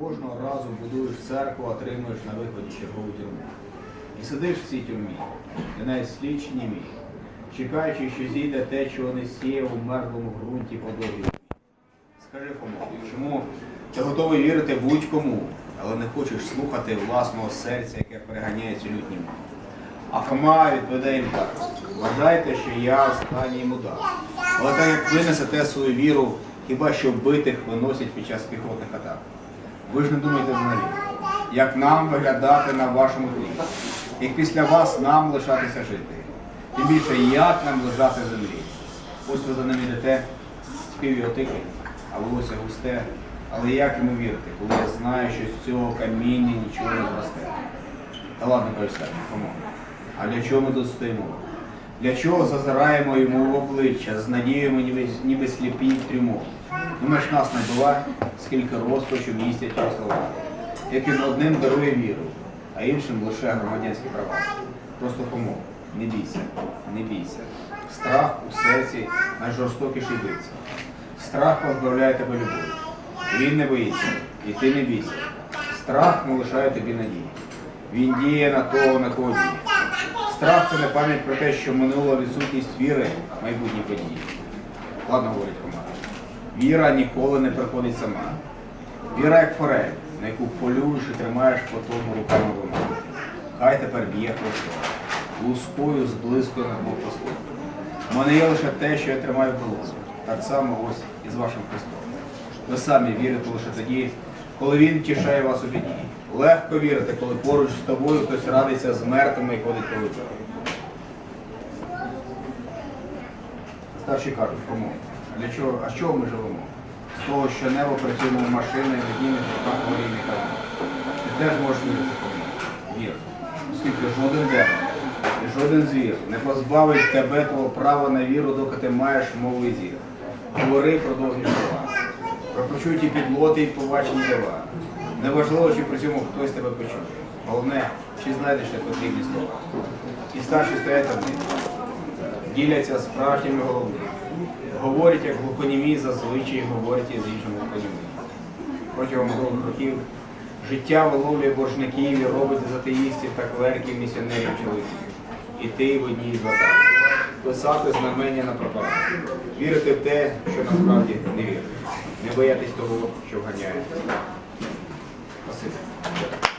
кожного разу будуєш церкву, отримуєш на виході чергову тюрму. І сидиш в цій тюрмі, де навіть слідчі німі, чекаючи, що зійде те, чого не сіяв у мертвому ґрунті по довгій. Скажи, Фомо, чому ти готовий вірити будь-кому, але не хочеш слухати власного серця, яке переганяє цю лютню? А Фома відповідає їм так. Вважайте, що я останній мудак. Але так як ви несете свою віру, хіба що вбитих виносять під час піхотних атак. Ви ж не думаєте взагалі, як нам виглядати на вашому тлі, як після вас нам лишатися жити. Тим більше, як нам лежати землі. Ось ви за ним йдете, спів його тихий, а волосся густе. Але як йому вірити, коли я знаю, що з цього каміння нічого не зросте? Та ладно, кажуть, помогу. А для чого ми тут стоїмо? Для чого зазираємо йому в обличчя, з надією ніби, ніби сліпі трюмо? Думаєш, нас не була, скільки розпачу містять слова, як він одним дарує віру, а іншим лише громадянські права. Просто помог. Не бійся, не бійся. Страх у серці найжорстокіший бивця. Страх позбавляє тебе любові. Він не боїться, і ти не бійся. Страх не лишає тобі надії. Він діє на того, на кого діє. Страх це не пам'ять про те, що минула відсутність віри в майбутні події. Ладно, говорить команда. Віра ніколи не приходить сама. Віра як форель, на яку полюєш і тримаєш по тому руками вимогу. Хай тепер б'є хвостом. Лускою зблискує над блокпостом. У мене є лише те, що я тримаю в. Так само ось і з вашим Христом. Ви самі вірите лише тоді, коли Він тішає вас у біді. Легко вірити, коли поруч з тобою хтось радиться з мертвими і ходить по вибору. Старші кажуть, кому? Для чого? А з чого ми живемо? З того, що небо працюємо машини видніми руках горійних кавів. Ти теж можеш вірити кому? Вір. Оскільки жоден демон і жоден звір не позбавить тебе твого права на віру, доки ти маєш мову і зір. Говори про довгі слова, про почуті підлоти і побачені дива. Неважливо, чи при цьому хтось тебе почує. Головне, чи знайдеш ти потрібні слова. І старші стоять там діляться справжніми головними. Говорять, як глухонімі зазвичай говорять із іншими глухонімі. Протягом довгих років життя виловлює боржників і робить з атеїстів та клерків місіонерів чоловіків. І ти в одній з атак. Писати знамення на прапорах. Вірити в те, що насправді не віриш. Не боятись того, що вганяє. six.